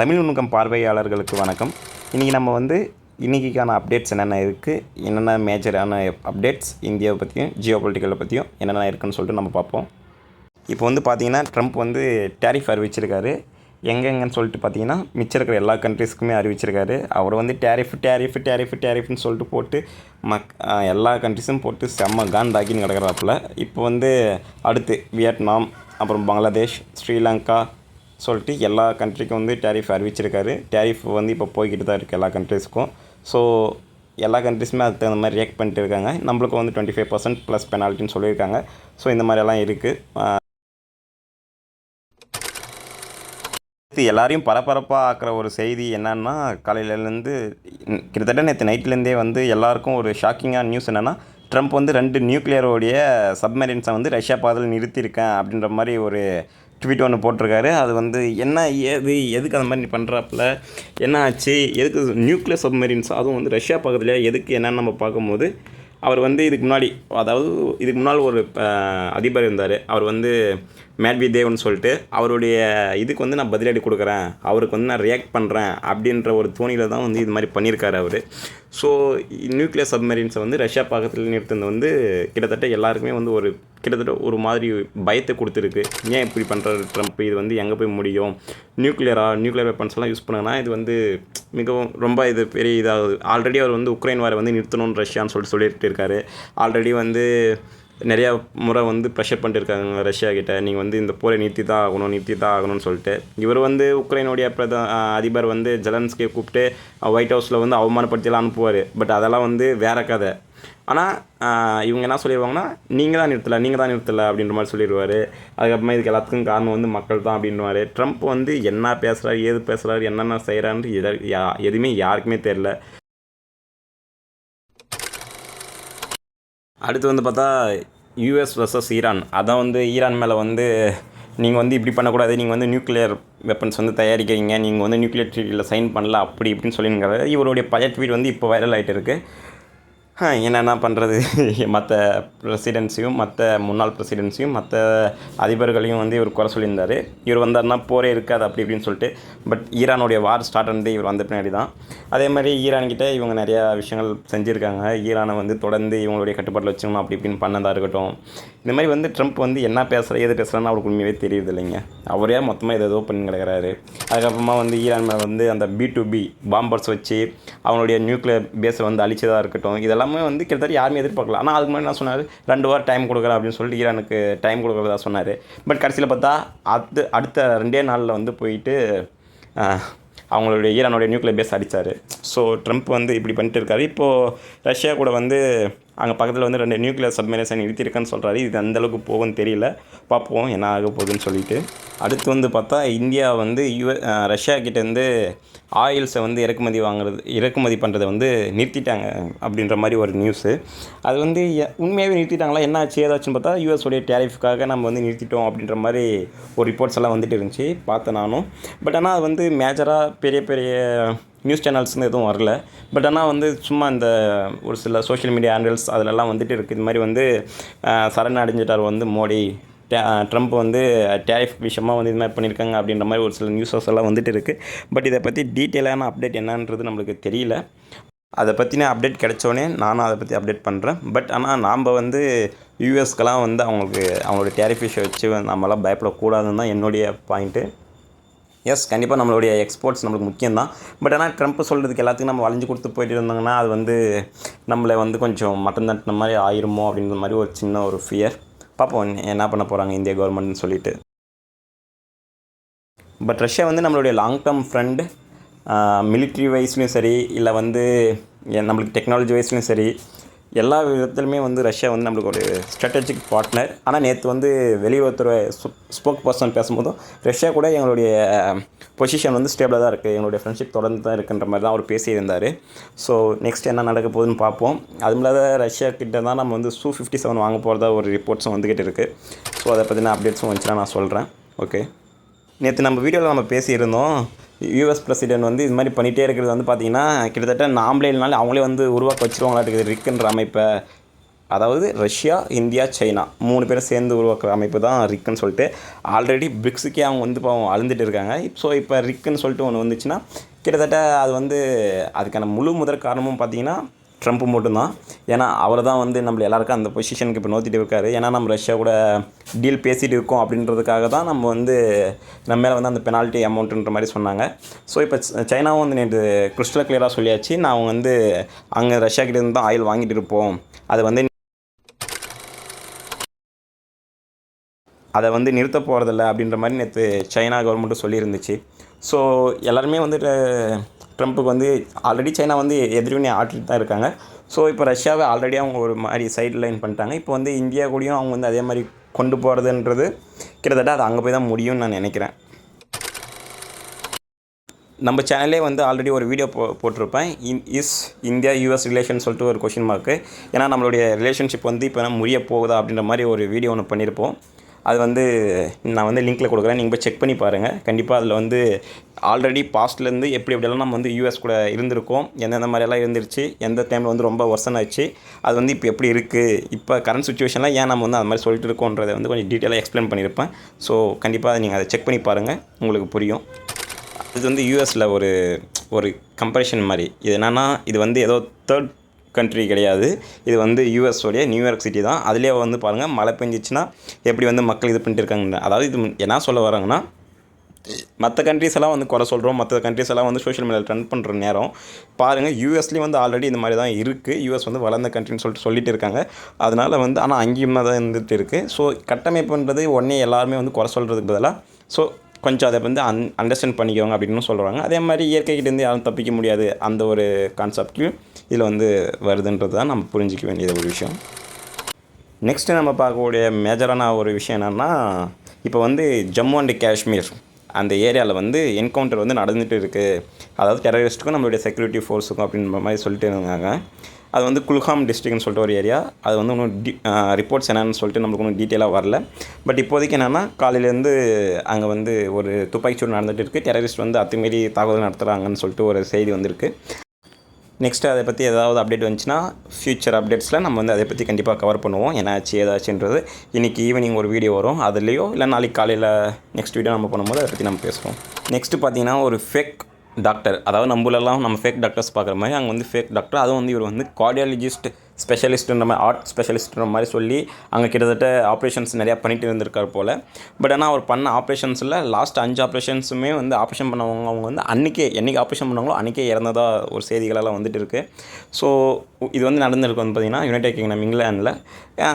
தமிழ் நுணுக்கம் பார்வையாளர்களுக்கு வணக்கம். இன்றைக்கி நம்ம வந்து இன்றைக்கிக்கான அப்டேட்ஸ் என்னென்ன இருக்குது என்னென்ன மேஜரான அப்டேட்ஸ் இந்தியாவை பற்றியும் ஜியோ பொலிட்டிக்கலை பற்றியும் என்னென்ன இருக்குன்னு சொல்லிட்டு நம்ம பார்ப்போம். இப்போ வந்து பார்த்தீங்கன்னா ட்ரம்ப் வந்து டேரிஃப் அறிவிச்சிருக்காரு. எங்கெங்கன்னு சொல்லிட்டு பார்த்தீங்கன்னா மிச்சம் இருக்கிற எல்லா கண்ட்ரீஸ்க்குமே அறிவிச்சிருக்காரு. அவர் வந்து டேரிஃப் டேரிஃப் டேரிஃப் டேரிஃப்னு சொல்லிட்டு போட்டு மக் எல்லா கண்ட்ரிஸும் போட்டு செம்ம காண்டாக்கின்னு கிடக்கிறாப்புல. இப்போ வந்து அடுத்து வியட்நாம் அப்புறம் பங்களாதேஷ் ஸ்ரீலங்கா சொல்லிட்டு எல்லா கண்ட்ரிக்கும் வந்து டேரிஃப் அறிவிச்சிருக்காரு. டேரிஃப் வந்து இப்போ போய்கிட்டு தான் இருக்குது எல்லா கண்ட்ரிஸ்க்கும் ஸோ எல்லா கண்ட்ரிஸுமே அதுக்கு தகுந்த மாதிரி ரியாக்ட் பண்ணிட்டு இருக்காங்க. நம்மளுக்கு வந்து டுவெண்ட்டி ஃபைவ் பர்சன்ட் ப்ளஸ் பெனால்ட்டின்னு சொல்லியிருக்காங்க. ஸோ இந்த மாதிரியெல்லாம் இருக்குது இது எல்லாரையும் பரபரப்பாக ஆக்கிற ஒரு செய்தி என்னன்னா காலையிலேருந்து கிட்டத்தட்ட நேற்று நைட்லேருந்தே வந்து எல்லாருக்கும் ஒரு ஷாக்கிங்கான நியூஸ் என்னென்னா ட்ரம்ப் வந்து ரெண்டு நியூக்ளியரோடைய சப்மரீன்ஸை வந்து ரஷ்யா பாதையில் நிறுத்தியிருக்கேன் அப்படின்ற மாதிரி ஒரு ட்வீட் ஒன்று போட்டிருக்காரு. அது வந்து என்ன ஏது எதுக்கு அந்த மாதிரி பண்ணுறாப்புல என்ன ஆச்சு? எதுக்கு நியூக்ளியர் சப்மரீன்ஸ் அதுவும் வந்து ரஷ்யா பக்கத்தில் எதுக்கு என்னன்னு நம்ம பார்க்கும்போது அவர் வந்து இதுக்கு முன்னாடி அதாவது இதுக்கு முன்னால் ஒரு அதிபர் இருந்தார். அவர் வந்து மேட்வி தேவன் சொல்லிட்டு அவருடைய இதுக்கு வந்து நான் பதிலடி கொடுக்குறேன். அவருக்கு வந்து நான் ரியாக்ட் பண்ணுறேன் அப்படின்ற ஒரு தோணியில் தான் வந்து இது மாதிரி பண்ணியிருக்காரு அவர். ஸோ நியூக்ளியர் சப்மரீன்ஸை வந்து ரஷ்யா பக்கத்தில் நிறுத்தினது வந்து கிட்டத்தட்ட எல்லாருக்குமே வந்து ஒரு கிட்டத்தட்ட ஒரு மாதிரி பயத்தை கொடுத்துருக்கு. ஏன் இப்படி பண்ணுறாரு ட்ரம்ப்? இது வந்து எங்கே போய் முடியும்? நியூக்ளியரா நியூக்ளியர் வெப்பன்ஸ்லாம் யூஸ் பண்ணுங்கன்னா இது வந்து மிகவும் ரொம்ப இது பெரிய இதாகுது. ஆல்ரெடி அவர் வந்து உக்ரைன் வாரை வந்து நிறுத்தணும்னு ரஷ்யான்னு சொல்லிட்டு சொல்லிட்டு இருக்காரு. ஆல்ரெடி வந்து நிறையா முறை வந்து ப்ரெஷர் பண்ணிட்டு இருக்காங்க ரஷ்யா கிட்ட. நீங்கள் வந்து இந்த போரை நிறுத்தி தான் ஆகணும் நிறுத்தி தான் ஆகணும்னு சொல்லிட்டு. இவர் வந்து உக்ரைனுடைய பிரத அதிபர் வந்து ஜெலன்ஸ்கே கூப்பிட்டு ஒயிட் ஹவுஸில் வந்து அவமானப்படுத்திலாம் அனுப்புவார். பட் அதெல்லாம் வந்து வேற கதை. ஆனால் இவங்க என்ன சொல்லிடுவாங்கன்னா நீங்கள் தான் நிறுத்தலை நீங்கள் தான் நிறுத்தலை அப்படின்ற மாதிரி சொல்லிடுவார் அதுக்கப்புறமா இதுக்கு எல்லாத்துக்கும் காரணம் வந்து மக்கள் தான் அப்படின்வார் ட்ரம்ப் வந்து என்ன பேசுகிறார் ஏது பேசுகிறார் என்னென்ன செய்கிறான்னு எதுவுமே யாருக்குமே தெரில அடுத்து வந்து பார்த்தா யூஎஸ் வர்சஸ் ஈரான் அதான் வந்து ஈரான் மேலே வந்து நீங்கள் வந்து இப்படி பண்ணக்கூடாது நீங்கள் வந்து நியூக்ளியர் வெப்பன்ஸ் வந்து தயாரிக்கிறீங்க நீங்கள் வந்து நியூக்ளியர் ட்ரீட்டில் சைன் பண்ணல அப்படி இப்படின்னு சொல்லிங்கிறது இவருடைய பழைய ட்வீட் வந்து இப்போ வைரல் ஆகிட்டு இருக்குது என்னென்ன பண்ணுறது மற்ற பிரசிடென்சியும் மற்ற முன்னாள் பிரசிடென்சியும் மற்ற அதிபர்களையும் வந்து இவர் குறை சொல்லியிருந்தார். இவர் வந்தார்னா போரே இருக்காது அப்படி இப்படின்னு சொல்லிட்டு. பட் ஈரானுடைய வார் ஸ்டார்ட் ஆனது இவர் வந்த பின்னாடி தான் அதே மாதிரி ஈரான்கிட்ட இவங்க நிறையா விஷயங்கள் செஞ்சுருக்காங்க. ஈரானை வந்து தொடர்ந்து இவங்களுடைய கட்டுப்பாட்டில் வச்சுக்கணும் அப்படி இப்படின்னு பண்ணதாக இருக்கட்டும். இந்த மாதிரி வந்து ட்ரம்ப் வந்து என்ன பேசுகிற எது பேசுகிறான்னு அவருக்கு உண்மையாகவே தெரியுது இல்லைங்க. அவரே மொத்தமாக ஏதோ ஏதோ பண்ணி கிடக்கிறாரு. அதுக்கப்புறமா வந்து ஈரான் மேலே வந்து அந்த பி டு பி பாம்பர்ஸ் வச்சு அவங்களுடைய நியூக்ளியர் பேஸை வந்து அழிச்சதாக இருக்கட்டும். இதெல்லாம் வந்து கிட்டத்தட்ட யாருமே எதிர்பார்க்கல. ஆனால் அதுக்கு முன்னாடி என்ன சொன்னார்? ரெண்டு வாரம் டைம் கொடுக்குறேன் அப்படின்னு சொல்லிட்டு ஈரானுக்கு டைம் கொடுக்குறதா சொன்னார். பட் கடைசியில் பார்த்தா அடுத்து அடுத்த ரெண்டே நாளில் வந்து போயிட்டு அவங்களுடைய ஈரானுடைய நியூக்ளியர் பேஸ் அடித்தார் ஸோ ட்ரம்ப் வந்து இப்படி பண்ணிட்டு இருக்காரு. இப்போது ரஷ்யா கூட வந்து அங்கே பக்கத்தில் வந்து ரெண்டு நியூக்ளியர் சப்மரேஷன் நிறுத்தியிருக்கேன்னு சொல்கிறாரு இது அந்தளவுக்கு போகும்னு தெரியல. பார்ப்போம் என்ன ஆக போகுதுன்னு சொல்லிட்டு. அடுத்து வந்து பார்த்தா இந்தியா வந்து யூ ரஷ்யா கிட்டேருந்து ஆயில்ஸை வந்து இறக்குமதி வாங்குறது இறக்குமதி பண்ணுறதை வந்து நிறுத்திட்டாங்க அப்படின்ற மாதிரி ஒரு நியூஸு அது வந்து உண்மையாகவே நிறுத்திட்டாங்களா? என்ன ஆச்சு? ஏதாச்சுன்னு பார்த்தா யூஎஸோடைய உடைய டேரிஃப்காக நம்ம வந்து நிறுத்திட்டோம் அப்படின்ற மாதிரி ஒரு ரிப்போர்ட்ஸ் எல்லாம் வந்துட்டு இருந்துச்சு. பார்த்தேன் நானும். பட் ஆனால் அது வந்து மேஜராக பெரிய பெரிய நியூஸ் சேனல்ஸ்னு எதுவும் வரல. பட் ஆனால் வந்து சும்மா இந்த ஒரு சில சோஷியல் மீடியா ஹேண்டில்ஸ் அதிலெல்லாம் வந்துட்டு இருக்குது இது மாதிரி வந்து சரண் அடைஞ்சிட்டார் வந்து மோடி. டே- ட்ரம்ப் வந்து டேரிஃப் விஷயமாக வந்து இது மாதிரி பண்ணியிருக்காங்க அப்படின்ற மாதிரி ஒரு சில நியூஸஸ் எல்லாம் வந்துட்டு இருக்குது பட் இதை பற்றி டீட்டெயிலான அப்டேட் என்னன்றது நம்மளுக்கு தெரியல. அதை பற்றின அப்டேட் கிடச்சோடனே நானும் அதை பற்றி அப்டேட் பண்ணுறேன் பட் ஆனால் நாம் வந்து யூஎஸ்க்கெலாம் வந்து அவங்களுக்கு அவங்களோட டேரிஃப் விஷயம் வச்சு நம்மளாம் பயப்படக்கூடாதுன்னு தான் என்னுடைய பாயிண்ட்டு. எஸ் கண்டிப்பாக நம்மளுடைய எக்ஸ்போர்ட்ஸ் நம்மளுக்கு முக்கியம் தான் பட் ஆனால் ட்ரம்ப் சொல்கிறதுக்கு எல்லாத்துக்கும் நம்ம வளைஞ்சு கொடுத்து போயிட்டு இருந்தாங்கன்னா அது வந்து நம்மளை வந்து கொஞ்சம் மட்டம் தட்டின மாதிரி ஆயிருமோ அப்படின்ற மாதிரி ஒரு சின்ன ஒரு ஃபியர் பார்ப்போம் என்ன- பண்ண போகிறாங்க இந்திய கவர்மெண்ட்னு சொல்லிட்டு. பட் ரஷ்யா வந்து நம்மளுடைய லாங் டேர்ம் ஃப்ரெண்டு மிலிட்ரி வைஸ்லையும் சரி இல்லை வந்து நம்மளுக்கு டெக்னாலஜி வைஸ்லையும் சரி எல்லா விதத்துலையுமே வந்து ரஷ்யா வந்து நம்மளுக்கு ஒரு ஸ்ட்ராட்டஜிக் பார்ட்னர் ஆனால் நேற்று வந்து வெளியுறவுத்துறை ஸ்போக் பர்சன் பேசும்போதும் ரஷ்யா கூட எங்களுடைய பொசிஷன் வந்து ஸ்டேபிளாக தான் இருக்குது எங்களுடைய ஃப்ரெண்ட்ஷிப் தொடர்ந்து தான் இருக்குன்ற மாதிரி தான் அவர் பேசியிருந்தார். ஸோ நெக்ஸ்ட் என்ன நடக்க போகுதுன்னு பார்ப்போம். அது இல்லாத ரஷ்யா கிட்ட தான் நம்ம வந்து சூ ஃபிஃப்டி செவன் வாங்க போகிறதா ஒரு ரிப்போர்ட்ஸும் வந்துக்கிட்டு இருக்குது ஸோ அதை பற்றின அப்டேட்ஸும் வந்துச்சுன்னா நான் சொல்கிறேன் ஓகே நேற்று நம்ம வீடியோவில் நம்ம பேசியிருந்தோம். யூஎஸ் பிரசிடென்ட் வந்து இது மாதிரி பண்ணிகிட்டே இருக்கிறது வந்து பார்த்தீங்கன்னா கிட்டத்தட்ட நாமளே இல்லைனாலும் அவங்களே வந்து உருவாக்க வச்சிருவாங்களா இருக்குது ரிக்குன்ற அமைப்பை. அதாவது ரஷ்யா இந்தியா சைனா மூணு பேரும் சேர்ந்து உருவாக்குற அமைப்பு தான் ரிக்குன்னு சொல்லிட்டு ஆல்ரெடி பிரிக்ஸுக்கே அவங்க வந்து இப்போ அழுந்துட்டு இருக்காங்க. ஸோ இப்போ ரிக்குன்னு சொல்லிட்டு ஒன்று வந்துச்சுன்னா கிட்டத்தட்ட அது வந்து அதுக்கான முழு முதற் காரணமும் பார்த்தீங்கன்னா ட்ரம்ப் மட்டும்தான். ஏன்னா அவர் தான் வந்து நம்மள எல்லாருக்கும் அந்த பொசிஷனுக்கு இப்போ நோத்திட்டு இருக்காரு. ஏன்னா நம்ம ரஷ்யா கூட டீல் பேசிகிட்டு இருக்கோம் அப்படின்றதுக்காக தான் நம்ம வந்து நம்ம மேலே வந்து அந்த பெனால்ட்டி அமௌண்ட்டுன்ற மாதிரி சொன்னாங்க. ஸோ இப்போ சைனாவும் வந்து நேற்று கிறிஸ்டல் கிளியராக சொல்லியாச்சு. நான் வந்து அங்கே ரஷ்யா கிட்டேருந்து தான் ஆயில் வாங்கிட்டு இருப்போம். அதை வந்து அதை வந்து நிறுத்த போகிறதில்ல அப்படின்ற மாதிரி நேற்று சைனா கவர்மெண்ட்டும் சொல்லியிருந்துச்சு. ஸோ எல்லாருமே வந்துட்டு ட்ரம்ப்புக்கு வந்து ஆல்ரெடி சைனா வந்து எதிர்வினை ஆற்றிட்டு தான் இருக்காங்க. ஸோ இப்போ ரஷ்யாவை ஆல்ரெடி அவங்க ஒரு மாதிரி சைட் லைன் பண்ணிட்டாங்க. இப்போ வந்து இந்தியா கூடயும் அவங்க வந்து அதே மாதிரி கொண்டு போகிறதுன்றது கிட்டத்தட்ட அது அங்கே போய் தான் முடியும்னு நான் நினைக்கிறேன். நம்ம சேனல்லே வந்து ஆல்ரெடி ஒரு வீடியோ போ போட்டிருப்பேன். இன் இஸ் இந்தியா யூஎஸ் ரிலேஷன் சொல்லிட்டு ஒரு கொஷின் மார்க்கு ஏன்னா நம்மளுடைய ரிலேஷன்ஷிப் வந்து இப்போ முடிய போகுதா அப்படின்ற மாதிரி ஒரு வீடியோ ஒன்று பண்ணியிருப்போம். அது வந்து நான் வந்து லிங்க்கில் கொடுக்குறேன். நீங்கள் போய் செக் பண்ணி பாருங்கள் கண்டிப்பாக அதில் வந்து ஆல்ரெடி பாஸ்ட்லேருந்து எப்படி எப்படியெல்லாம் நம்ம வந்து யூஎஸ் கூட இருந்திருக்கோம். எந்தெந்த மாதிரியெல்லாம் இருந்துருச்சு. எந்த டைமில் வந்து ரொம்ப வருஷம் ஆச்சு. அது வந்து இப்போ எப்படி இருக்குது இப்போ கரண்ட் சுச்சுவேஷனில் ஏன் நம்ம வந்து அது மாதிரி சொல்லிட்டு இருக்கோன்றதை வந்து கொஞ்சம் டீட்டெயிலாக எக்ஸ்பிளைன் பண்ணியிருப்பேன். ஸோ கண்டிப்பாக நீங்கள் அதை செக் பண்ணி பாருங்கள் உங்களுக்கு புரியும். இது வந்து யூஎஸில் ஒரு ஒரு கம்பரிஷன் மாதிரி. இது என்னென்னா இது வந்து ஏதோ தேர்ட் கண்ட்ரி கிடையாது. இது வந்து US நியூயார்க் சிட்டி தான். அதுலேயே வந்து பாருங்கள் மழை பெஞ்சிச்சுன்னா எப்படி வந்து மக்கள் இது பண்ணிட்டு இருக்காங்க? அதாவது இது என்ன சொல்ல வராங்கன்னா மற்ற கண்ட்ரிஸ் எல்லாம் வந்து குறை சொல்கிறோம் மற்ற கண்ட்ரிஸ் எல்லாம் வந்து சோஷியல் மீடியாவில் ட்ரெண்ட் பண்ணுற நேரம் பாருங்கள் யூஎஸ்லேயும் வந்து ஆல்ரெடி இந்த மாதிரி தான் இருக்குது யூஎஸ் வந்து வளர்ந்த கண்ட்ரின்னு சொல்லிட்டு சொல்லிட்டு இருக்காங்க. அதனால் வந்து ஆனால் அங்கேயும் தான் இருந்துகிட்டு இருக்குது ஸோ கட்டமைப்புன்றது உடனே எல்லாருமே வந்து குறை சொல்கிறதுக்கு பதிலாக ஸோ கொஞ்சம் அதை வந்து அன் அண்டர்ஸ்டாண்ட் பண்ணிக்கோங்க அப்படின்னு சொல்கிறாங்க அதே மாதிரி இயற்கைக்கிட்டேருந்து யாரும் தப்பிக்க முடியாது அந்த ஒரு கான்செப்ட்லையும் இதில் வந்து வருதுன்றது தான் நம்ம புரிஞ்சிக்க வேண்டிய ஒரு விஷயம். நெக்ஸ்ட்டு நம்ம பார்க்கக்கூடிய மேஜரான ஒரு விஷயம் என்னென்னா இப்போ வந்து ஜம்மு அண்ட் காஷ்மீர் அந்த ஏரியாவில் வந்து என்கவுண்டர் வந்து நடந்துகிட்டு இருக்குது அதாவது டெரரிஸ்ட்டுக்கும் நம்மளுடைய செக்யூரிட்டி ஃபோர்ஸுக்கும் அப்படின்ற மாதிரி சொல்லிட்டு இருந்தாங்க. அது வந்து குல்ஹாம் டிஸ்ட்ரிக்னு சொல்லிட்டு ஒரு ஏரியா. அது வந்து ஒன்றும் டி ரிப்போர்ட்ஸ் என்னென்னு சொல்லிட்டு நம்மளுக்கு ஒன்றும் டீட்டெயிலாக வரல. பட் இப்போதைக்கு என்னென்னா காலையிலேருந்து அங்கே வந்து ஒரு துப்பாக்கிச்சூடு நடந்துகிட்டு இருக்குது டெரரிஸ்ட் வந்து அத்துமீறி தாக்குதல் நடத்துகிறாங்கன்னு சொல்லிட்டு ஒரு செய்தி வந்திருக்கு. நெக்ஸ்ட்டு அதை பற்றி ஏதாவது அப்டேட் வந்துச்சுன்னா ஃப்யூச்சர் அப்டேட்ஸில் நம்ம வந்து அதை பற்றி கண்டிப்பாக கவர் பண்ணுவோம். என்னாச்சு ஏதாச்சுன்றது இன்றைக்கி ஈவினிங் ஒரு வீடியோ வரும். அதுலேயோ இல்லை நாளைக்கு காலையில் நெக்ஸ்ட் வீடியோ நம்ம பண்ணும்போது அதை பற்றி நம்ம பேசுவோம். நெக்ஸ்ட்டு பார்த்தீங்கன்னா ஒரு ஃபேக் டாக்டர் அதாவது நம்மளெல்லாம் நம்ம ஃபேக் டாக்டர்ஸ் பார்க்குற மாதிரி அங்கே வந்து ஃபேக் டாக்டர் அதுவும் வந்து இவர் வந்து கார்டியாலஜிஸ்ட் ஸ்பெஷலிஸ்ட்டுன்ற மாதிரி ஆர்ட் ஸ்பெஷலிஸ்ட்ன்ற மாதிரி சொல்லி அங்கே கிட்டத்தட்ட ஆப்ரேஷன்ஸ் நிறையா பண்ணிட்டு இருந்திருக்கார் போல். பட் ஆனால் அவர் பண்ண ஆப்ரேஷன்ஸில் லாஸ்ட் அஞ்சு ஆப்ரேஷன்ஸுமே வந்து ஆப்ரேஷன் பண்ணவங்க அவங்க வந்து அன்றைக்கே என்றைக்கு ஆப்ரேஷன் பண்ணாங்களோ அன்றைக்கே இறந்ததாக ஒரு செய்திகளெல்லாம் வந்துட்டு இருக்குது ஸோ இது வந்து நடந்திருக்கு வந்து பார்த்திங்கன்னா யுனைடெட் கிங்டம் இங்கிலாண்டில்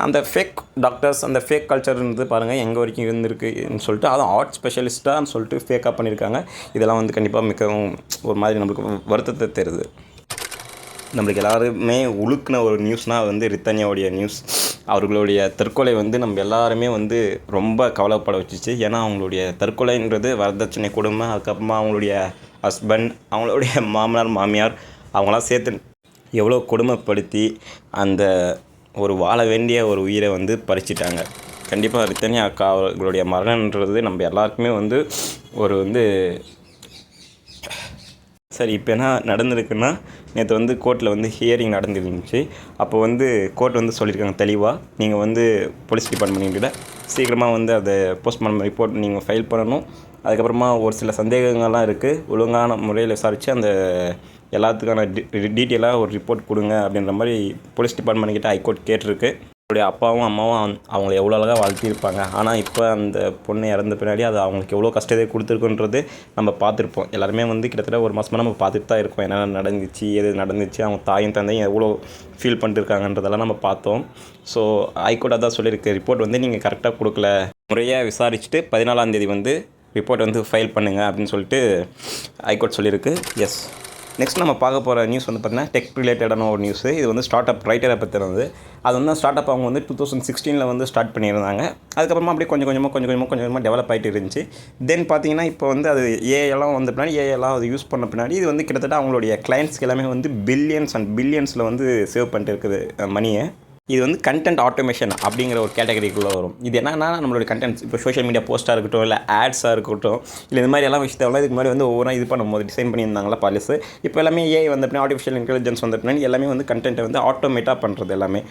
அந்த ஃபேக் டாக்டர்ஸ் அந்த ஃபேக் கல்ச்சர்ன்றது பாருங்கள் எங்கே வரைக்கும் இருந்திருக்குன்னு சொல்லிட்டு அதுவும் ஆர்ட் ஸ்பெஷலிஸ்ட்டான்னு சொல்லிட்டு ஃபேக்காக பண்ணியிருக்காங்க இதெல்லாம் வந்து கண்டிப்பாக மிகவும் ஒரு மாதிரி நம்மளுக்கு வருத்தத்தை தருது. நம்மளுக்கு எல்லாருமே உழுக்குன ஒரு நியூஸ்னால் அது வந்து ரித்தன்யாவுடைய நியூஸ் அவர்களுடைய தற்கொலை வந்து நம்ம எல்லாருமே வந்து ரொம்ப கவலைப்பட வச்சுச்சு. ஏன்னா அவங்களுடைய தற்கொலைன்றது வரதட்சணை கொடுமை அதுக்கப்புறமா அவங்களுடைய ஹஸ்பண்ட் அவங்களுடைய மாமனார் மாமியார் அவங்களாம் சேர்த்து எவ்வளோ கொடுமைப்படுத்தி அந்த ஒரு வாழ வேண்டிய ஒரு உயிரை வந்து பறிச்சிட்டாங்க. கண்டிப்பாக ரித்தன்யா அக்கா அவர்களுடைய மரணன்றது நம்ம எல்லாருக்குமே வந்து ஒரு வந்து சரி இப்போ என்ன நடந்திருக்குன்னா நேற்று வந்து கோர்ட்டில் வந்து ஹியரிங் நடந்துருந்துச்சு. அப்போ வந்து கோர்ட் வந்து சொல்லியிருக்காங்க தெளிவாக நீங்கள் வந்து போலீஸ் டிபார்ட்மெண்ட்டில் சீக்கிரமாக வந்து அதை போஸ்ட்மார்ட்டம் ரிப்போர்ட் நீங்கள் ஃபைல் பண்ணணும். அதுக்கப்புறமா ஒரு சில சந்தேகங்கள்லாம் இருக்குது ஒழுங்கான முறையில் விசாரித்து அந்த எல்லாத்துக்கான டீட்டெயிலாக ஒரு ரிப்போர்ட் கொடுங்க அப்படின்ற மாதிரி போலீஸ் டிபார்ட்மெண்ட் கிட்ட ஹைகோர்ட் கேட்டிருக்கு. அவருடைய அப்பாவும் அம்மாவும் அவங்கள எவ்வளோ அழகாக வாழ்த்தியிருப்பாங்க. ஆனால் இப்போ அந்த பொண்ணு இறந்த பின்னாடி அது அவங்களுக்கு எவ்வளோ கஷ்டத்தை கொடுத்துருக்குன்றது நம்ம பார்த்துருப்போம். எல்லாருமே வந்து கிட்டத்தட்ட ஒரு மாதமாக நம்ம பார்த்துட்டு தான் இருக்கோம். என்னென்ன நடந்துச்சு எது நடந்துச்சு அவங்க தாயும் தந்தையும் எவ்வளோ ஃபீல் பண்ணிட்டுருக்காங்கன்றதெல்லாம் நம்ம பார்த்தோம். ஸோ ஹைகோர்ட் அதான் சொல்லியிருக்கு. ரிப்போர்ட் வந்து நீங்கள் கரெக்டாக கொடுக்கல. முறையாக விசாரிச்சுட்டு பதினாலாம் தேதி வந்து ரிப்போர்ட் வந்து ஃபைல் பண்ணுங்கள் அப்படின்னு சொல்லிட்டு ஹைகோர்ட் சொல்லியிருக்கு. எஸ் நெக்ஸ்ட் நம்ம பார்க்க போகிற நியூஸ் வந்து பார்த்தீங்கன்னா டெக் ரிலேட்டடான ஒரு நியூஸ் இது வந்து ஸ்டார்ட் அப் ரைட்டரை பற்றினது அது வந்து ஸ்டார்ட் அப் அவங்க வந்து டூ தௌசண்ட் சிக்ஸ்டீனில் வந்து ஸ்டார்ட் பண்ணியிருந்தாங்க. அதுக்கப்புறமா அப்படியே கொஞ்சம் கொஞ்சமாக கொஞ்சம் கொஞ்சமாக கொஞ்சம் கொஞ்சமாக டெவலப் ஆகிட்டு இருந்துச்சு. தென் பார்த்தீங்கன்னா இப்போ வந்து அது ஏஎல்லாம் வந்த பின்னாடி ஏஎல்லாம் அது யூஸ் பண்ண பின்னாடி இது வந்து கிட்டத்தட்ட அவங்களுடைய கிளைண்ட்ஸ்க்கு எல்லாமே வந்து பில்லியன்ஸ் அண்ட் பில்லியன்ஸில் வந்து சேவ் பண்ணிட்டு இருக்குது மணியை இது வந்து கண்டென்ட் ஆட்டோமேஷன் அப்படிங்கிற ஒரு கேட்டகரிக்குள்ளே வரும். இது என்னன்னா நம்மளுடைய கண்டென்ட்ஸ் இப்போ சோஷியல் மீடியா போஸ்ட்டாக இருக்கட்டும் இல்லை ஆட்ஸாக இருக்கட்டும் இல்லை இந்த மாதிரி எல்லாம் விஷயத்தெல்லாம் இதுக்கு மாதிரி வந்து ஒவ்வொரு இது பண்ணும்போது டிசைன் பண்ணியிருந்தாங்களா பாலிசு இப்போ எல்லாமே ஏஐ வந்த பின்னாடி ஆர்டிஃபிஷியல் இன்டெலிஜென்ஸ் வந்த பின்னாடி எல்லாமே வந்து கண்டென்ட்டை வந்து ஆட்டோமேட்டாக பண்ணுறது எல்லாமே.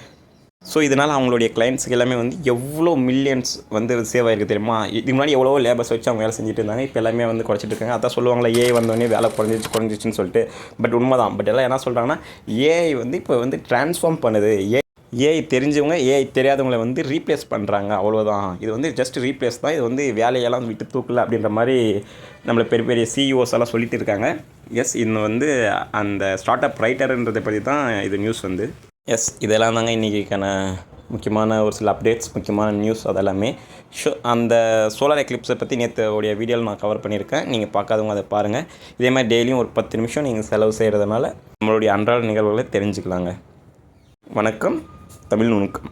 ஸோ இதனால் அவங்களுடைய கிளைண்ட்ஸுக்கு எல்லாமே வந்து எவ்வளோ மில்லியன்ஸ் வந்து சேவ் ஆயிருக்கு தெரியுமா? இதுக்கு முன்னாடி எவ்வளோ லேபர்ஸ் வச்சு அவங்க வேலை செஞ்சுட்டு இருந்தாங்க இப்போ எல்லாமே வந்து குறைச்சிட்டு இருக்காங்க. அதான் சொல்லுவாங்களே ஏஐ வந்தோடனே வேலை குறைஞ்சிச்சு குறைஞ்சிச்சுன்னு சொல்லிட்டு. பட் உண்மை தான் பட் எல்லாம் என்ன சொல்கிறாங்கன்னா ஏஐ வந்து இப்போ வந்து ட்ரான்ஸ்ஃபார்ம் பண்ணுது. ஏ ஏஐ தெரிஞ்சவங்க ஏஐ தெரியாதவங்களை வந்து ரீப்ளேஸ் பண்ணுறாங்க அவ்வளோதான் இது வந்து ஜஸ்ட் ரீப்ளேஸ் தான். இது வந்து வேலையெல்லாம் விட்டு தூக்கல அப்படின்ற மாதிரி நம்மளை பெரிய பெரிய சிஇஓஸ் எல்லாம் சொல்லிட்டு இருக்காங்க. எஸ் இது வந்து அந்த ஸ்டார்ட் அப் ரைட்டருன்றதை பற்றி தான் இது நியூஸ் வந்து. எஸ் இதெல்லாம் தாங்க இன்றைக்கிக்கான முக்கியமான ஒரு சில அப்டேட்ஸ் முக்கியமான நியூஸ் அதெல்லாமே. ஷோ அந்த சோலார் எக்லிப்ஸை பற்றி நேற்று உடைய வீடியோவில் நான் கவர் பண்ணியிருக்கேன். நீங்கள் பார்க்காதவங்க அதை பாருங்கள் இதே மாதிரி டெய்லியும் ஒரு பத்து நிமிஷம் நீங்கள் செலவு செய்கிறதுனால நம்மளுடைய அன்றாட நிகழ்வுகளை தெரிஞ்சுக்கலாங்க. வணக்கம். தமிழ் நுணுக்கம்.